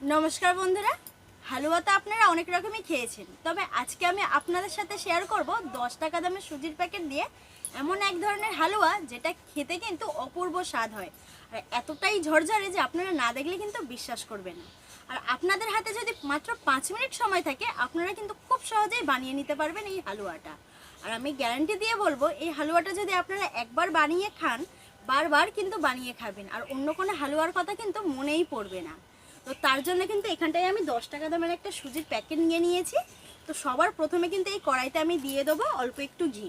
নমস্কার বন্ধুরা। হালুয়া তো আপনারা অনেক রকমই খেয়েছেন। তবে আজকে আমি আপনাদের সাথে শেয়ার করব দশ টাকা দামের সুজির প্যাকেট দিয়ে এমন এক ধরনের হালুয়া যেটা খেতে কিন্তু অপূর্ব স্বাদ হয়। আর এতটাই ঝরঝরে যে আপনারা না দেখলে কিন্তু বিশ্বাস করবেন না। আর আপনাদের হাতে যদি মাত্র পাঁচ মিনিট সময় থাকে, আপনারা কিন্তু খুব সহজেই বানিয়ে নিতে পারবেন এই হালুয়াটা। আর আমি গ্যারান্টি দিয়ে বলব, এই হালুয়াটা যদি আপনারা একবার বানিয়ে খান, বারবার কিন্তু বানিয়ে খাবেন। আর অন্য কোনো হালুয়ার কথা কিন্তু মনেই পড়বে না। তো তার জন্য কিন্তু এখানটায় আমি দশ টাকা দামের একটা সুজির প্যাকেট নিয়ে নিয়েছি। তো সবার প্রথমে কিন্তু এই কড়াইতে আমি দিয়ে দেবো অল্প একটু ঘি।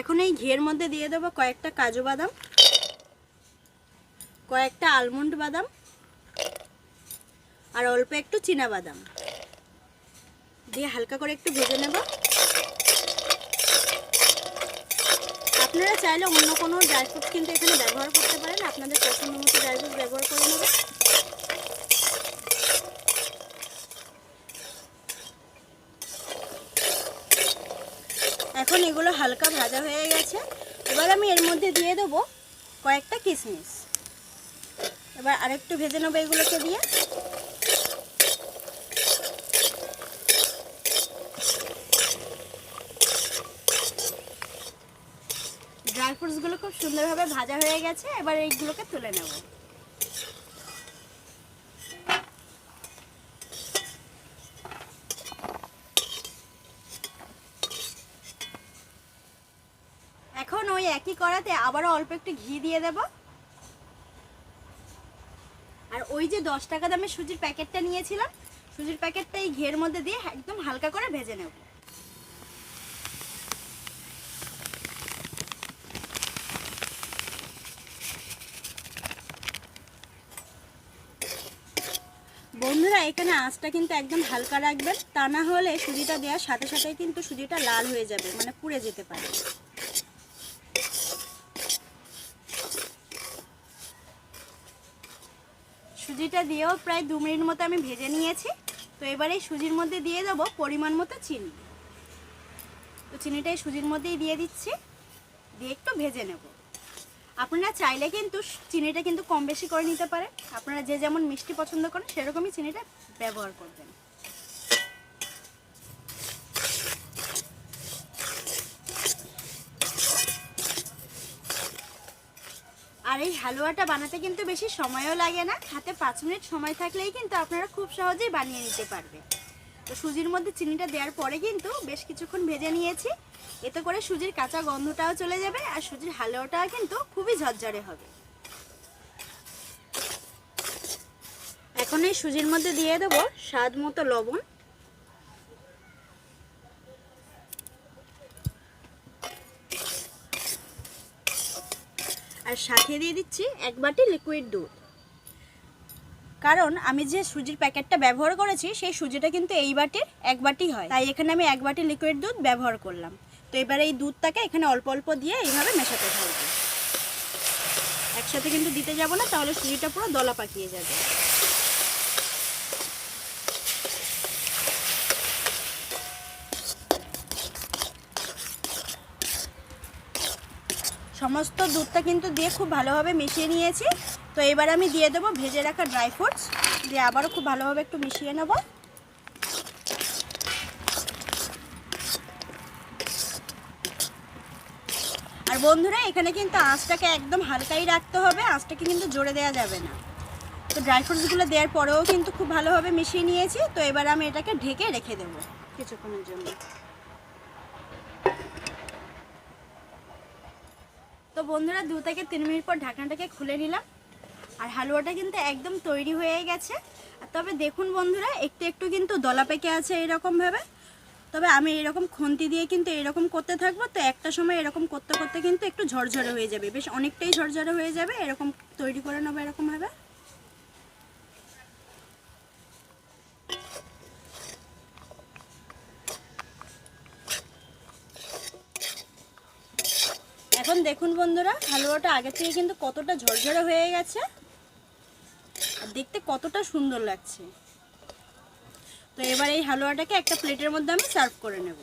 এখন এই ঘিয়ের মধ্যে দিয়ে দেবো কয়েকটা কাজু বাদাম, কয়েকটা আলমন্ড বাদাম, আর অল্প একটু চীনা বাদাম। দিয়ে হালকা করে একটু ভেজে নেব। আপনারা চাইলে অন্য কোনো ড্রাই ফ্রুট কিন্তু এখানে ব্যবহার করতে পারেন। আপনাদের পছন্দ মতো ড্রাই ফ্রুট ব্যবহার করে নেবেন। এখন এগুলো হালকা ভাজা হয়ে গেছে। এবার আমি এর মধ্যে দিয়ে দেবো কয়েকটা কিশমিশ এবার আরেকটু ভেজে নেব এগুলোকে দিয়ে। ফ্রুটসগুলো খুব সুন্দরভাবে ভাজা হয়ে গেছে, এবার এইগুলোকে তুলে নেব। এখন ওই একই কড়াতে আবারও অল্প একটু ঘি দিয়ে দেব। আর ওই যে দশ টাকা দামের সুজির প্যাকেটটা নিয়েছিলাম, সুজির প্যাকেটটা এই ঘিয়ের মধ্যে দিয়ে একদম হালকা করে ভেজে নেব। বন্ধুরা, এখানে আঁচটা কিন্তু একদম হালকা রাখবেন। তা না হলে সুজিটা দেওয়ার সাথে সাথে কিন্তু সুজিটা লাল হয়ে যাবে মানে পুড়ে যেতে পারে। সুজিটা দিয়েও প্রায় দু মিনিট মতো আমি ভেজে নিয়েছি। তো এবারে সুজির মধ্যে দিয়ে দেবো পরিমাণ মতো চিনি। তো চিনিটা এই সুজির মধ্যেই দিয়ে দিচ্ছি। দিয়ে একটু ভেজে নেব। আপনারা চাইলে কিন্তু চিনিটা কিন্তু কম বেশি করে নিতে পারেন আপনারা যে যেমন মিষ্টি পছন্দ করেন, সেরকমই চিনিটা ব্যবহার করবেন। আর এই হালুয়াটা বানাতে কিন্তু বেশি সময়ও লাগে না। হাতে পাঁচ মিনিট সময় থাকলেই কিন্তু আপনারা খুব সহজেই বানিয়ে নিতে পারবেন। তো সুজির মধ্যে চিনিটা দেওয়ার পরে কিন্তু বেশ কিছুক্ষণ ভেজে নিয়েছি। এতে করে সুজির কাঁচা গন্ধটাও চলে যাবে আর সুজির হালুয়াটাও কিন্তু খুবই ঝরঝরে হবে। এখন এই সুজির মধ্যে দিয়ে দেবো স্বাদ মতো লবণ। আর সাথে দিয়ে দিচ্ছি এক বাটি লিকুইড দুধ। কারণ আমি যে সুজির প্যাকেটটা ব্যবহার করেছি, সেই সুজিটা কিন্তু এই বাটির এক বাটি হয়। তাই এখানে আমি এক বাটি লিকুইড দুধ ব্যবহার করলাম। তো এবারে এই দুধটাকে এখানে অল্প অল্প দিয়ে এইভাবে মেশাতে থাকব। একসাথে কিন্তু দিতে যাব না, তাহলে সুজিটা পুরো দলা পাকিয়ে যাবে। সমস্ত দুধটা কিন্তু দিয়ে খুব ভালোভাবে মিশিয়ে নিয়েছি। তো এবার আমি দিয়ে দেবো ভেজে রাখা ড্রাই ফ্রুটস। দিয়ে আবারও খুব ভালোভাবে একটু মিশিয়ে নেব। আর বন্ধুরা, এখানে কিন্তু আঁচটাকে একদম হালকাই রাখতে হবে, আঁচটাকে কিন্তু জোরে দেওয়া যাবে না। তো ড্রাই ফ্রুটসগুলো দেওয়ার পরেও কিন্তু খুব ভালোভাবে মিশিয়ে নিয়েছি। তো এবার আমি এটাকে ঢেকে রেখে দেবো কিছুক্ষণের জন্য। তো বন্ধুরা, দু থেকে তিন মিনিট পর ঢাকনাটাকে খুলে নিলাম। আর হালুয়াটা কিন্তু একদম তৈরি হয়ে গেছে। তবে দেখুন বন্ধুরা, একটু একটু কিন্তু দলা পেকে আছে এরকমভাবে তবে আমি এরকম খুন্তি দিয়ে কিন্তু এরকম করতে থাকব, তো একটা সময় এরকম করতে করতে কিন্তু একটু ঝরঝরে হয়ে যাবে। বেশ অনেকটাই ঝরঝরে হয়ে যাবে, এরকম তৈরি করে নেব এরকমভাবে এখন দেখুন বন্ধুরা, হালুয়াটা আগে থেকে কিন্তু কতটা ঝরঝরে হয়ে গেছে। দেখতে কতটা সুন্দর লাগছে। তো এবার এই হালুয়াটাকে একটা প্লেটের মধ্যে আমি সার্ভ করে নেব।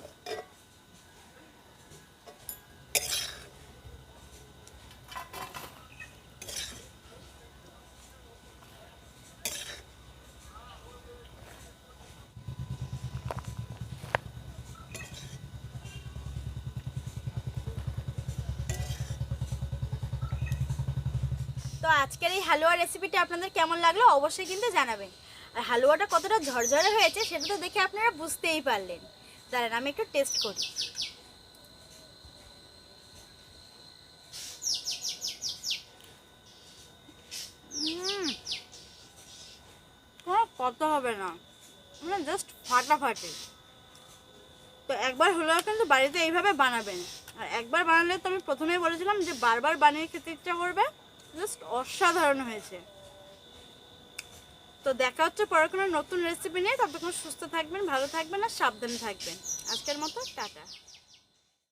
তো আজকের এই হালুয়া রেসিপিটা আপনাদের কেমন লাগল অবশ্যই কিন্তু জানাবেন। আর হালুয়াটা কতটা ঝরঝরে হয়েছে সেটা তো দেখে আপনারা বুঝতেই পারলেন। দাঁড়ান, আমি একটু টেস্ট করি। কথা হবে না। মানে জাস্ট ফাটাফাটি। তো একবার হলেও কিন্তু বাড়িতে এইভাবে বানাবেন। আর একবার বানালে তো আমি প্রথমেই বলেছিলাম যে বারবার বানিয়ে খেতে ইচ্ছা করবে। জাস্ট অসাধারণ হয়েছে। তো দেখা হচ্ছে পরে কোনো নতুন রেসিপি নিয়ে। ততক্ষণ সুস্থ থাকবেন, ভালো থাকবেন আর সাবধানে থাকবেন। আজকের মতো, টাটা।